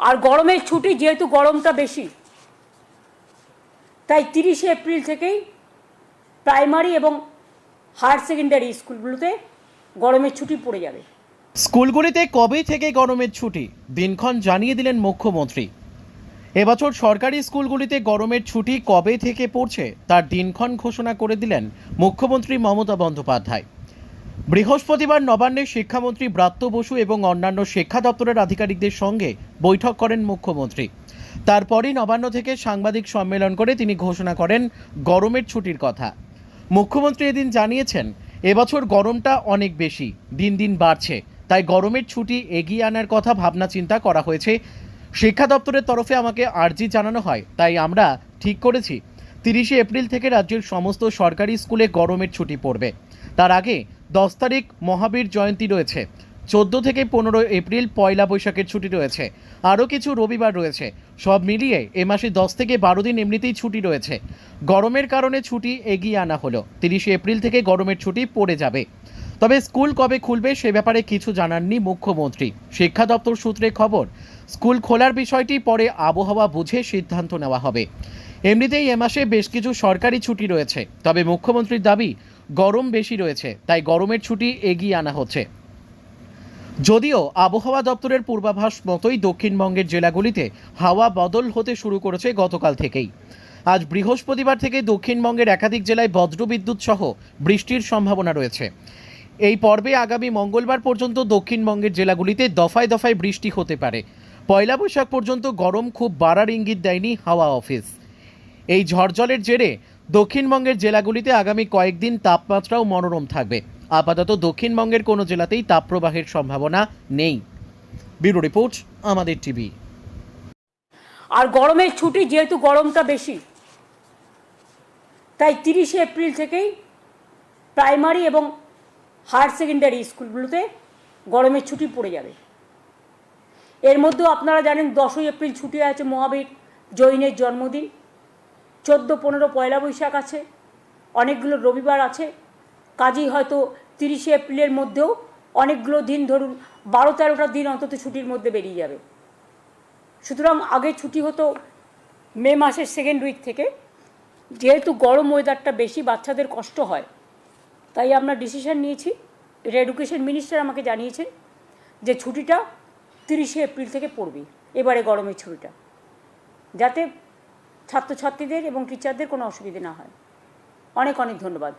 আর গরমের ছুটি যেহেতু গরমটা বেশি, তাই তিরিশে এপ্রিল থেকেই প্রাইমারি এবং হায়ার সেকেন্ডারি স্কুলগুলোতে গরমের ছুটি পড়ে যাবে। স্কুলগুলিতে কবে থেকে গরমের ছুটি? দিনক্ষণ জানিয়ে দিলেন মুখ্যমন্ত্রী। এবছর সরকারি স্কুলগুলিতে গরমের ছুটি কবে থেকে পড়ছে, তার দিনক্ষণ ঘোষণা করে দিলেন মুখ্যমন্ত্রী মমতা বন্দ্যোপাধ্যায়। বৃহস্পতিবার নবান্নে শিক্ষামন্ত্রী ব্রাত্য বসু এবং অন্যান্য শিক্ষা দপ্তরের আধিকারিকদের সঙ্গে বৈঠক করেন মুখ্যমন্ত্রী। তারপরই নবান্ন থেকে সাংবাদিক সম্মেলন করে তিনি ঘোষণা করেন গরমের ছুটির কথা। মুখ্যমন্ত্রী এদিন জানিয়েছেন, এবছর গরমটা অনেক বেশি, দিন দিন বাড়ছে, তাই গরমের ছুটি এগিয়ে আনার কথা ভাবনা চিন্তা করা হয়েছে। শিক্ষা দপ্তরের তরফে আমাকে আর্জি জানানো হয়, তাই আমরা ঠিক করেছি। তিরিশে এপ্রিল থেকে রাজ্যের সমস্ত সরকারি স্কুলে গরমের ছুটি পড়বে। তার আগে দশ তারিখ মহাবীর জয়ন্তী রয়েছে। চোদ্দ থেকে পনেরো এপ্রিল পয়লা বৈশাখের ছুটি রয়েছে। আরও কিছু রবিবার রয়েছে। সব মিলিয়ে এ মাসে দশ থেকে বারো দিন এমনিতেই ছুটি রয়েছে। গরমের কারণে ছুটি এগিয়ে আনা হলো। তিরিশে এপ্রিল থেকে গরমের ছুটি পড়ে যাবে। তবে স্কুল কবে খুলবে সে ব্যাপারে কিছু জানাননি মুখ্যমন্ত্রী। শিক্ষা দপ্তর সূত্রে খবর, স্কুল খোলার বিষয়টি পরে আবহাওয়া বুঝে সিদ্ধান্ত নেওয়া হবে। এমনিতেই এ মাসে বেশ কিছু সরকারি ছুটি রয়েছে, তবে মুখ্যমন্ত্রীর দাবি গরম বেশি রয়েছে, তাই গরমের ছুটি এগিয়ে আনা হচ্ছে। যদিও আবহাওয়া দপ্তরের পূর্বাভাস মতোই দক্ষিণবঙ্গের জেলাগুলিতে হাওয়া বদল হতে শুরু করেছে গতকাল থেকেই। আজ বৃহস্পতিবার থেকে দক্ষিণবঙ্গের একাধিক জেলায় বজ্রবিদ্যুৎ সহ বৃষ্টির সম্ভাবনা রয়েছে। এই পর্বে আগামী মঙ্গলবার পর্যন্ত দক্ষিণবঙ্গের জেলাগুলিতে দফায় দফায় বৃষ্টি হতে পারে। পয়লা বৈশাখ পর্যন্ত গরম খুব বাড়ার ইঙ্গিত দেয়নি হাওয়া অফিস। এই ঝড়জলের জেরে দক্ষিণবঙ্গের জেলাগুলিতে আগামী কয়েকদিন তাপমাত্রাও মনোরম থাকবে। আপাতত দক্ষিণবঙ্গের কোনো জেলাতেই তাপপ্রবাহের সম্ভাবনা নেই। ব্যুরো রিপোর্ট, আমাদের টিভি। আর গরমের ছুটি যেহেতু গরমটা বেশি, তাই তিরিশে এপ্রিল থেকেই প্রাইমারি এবং হায়ার সেকেন্ডারি স্কুলগুলোতে গরমের ছুটি পড়ে যাবে। এর মধ্যেও আপনারা জানেন দশই এপ্রিল ছুটি আছে মহাবীর, জৈনের জন্মদিন। চোদ্দ, পনেরো পয়লা বৈশাখ আছে, অনেকগুলো রবিবার আছে, কাজেই হয়তো তিরিশে এপ্রিলের মধ্যেও অনেকগুলো দিন ধরুন বারো, তেরোটা দিন অন্তত ছুটির মধ্যে বেরিয়ে যাবে। সুতরাং আগে ছুটি হতো মে মাসের সেকেন্ড উইক থেকে, যেহেতু গরম ওয়েদারটা বেশি, বাচ্চাদের কষ্ট হয়, তাই আমরা ডিসিশন নিয়েছি এটা এডুকেশন মিনিস্টার আমাকে জানিয়েছেন যে ছুটিটা তিরিশে এপ্রিল থেকে পড়বে, এবারে গরমের ছুটিটা, যাতে ছাত্রছাত্রীদের এবং টিচারদের কোনো অসুবিধে না হয়। অনেক অনেক ধন্যবাদ।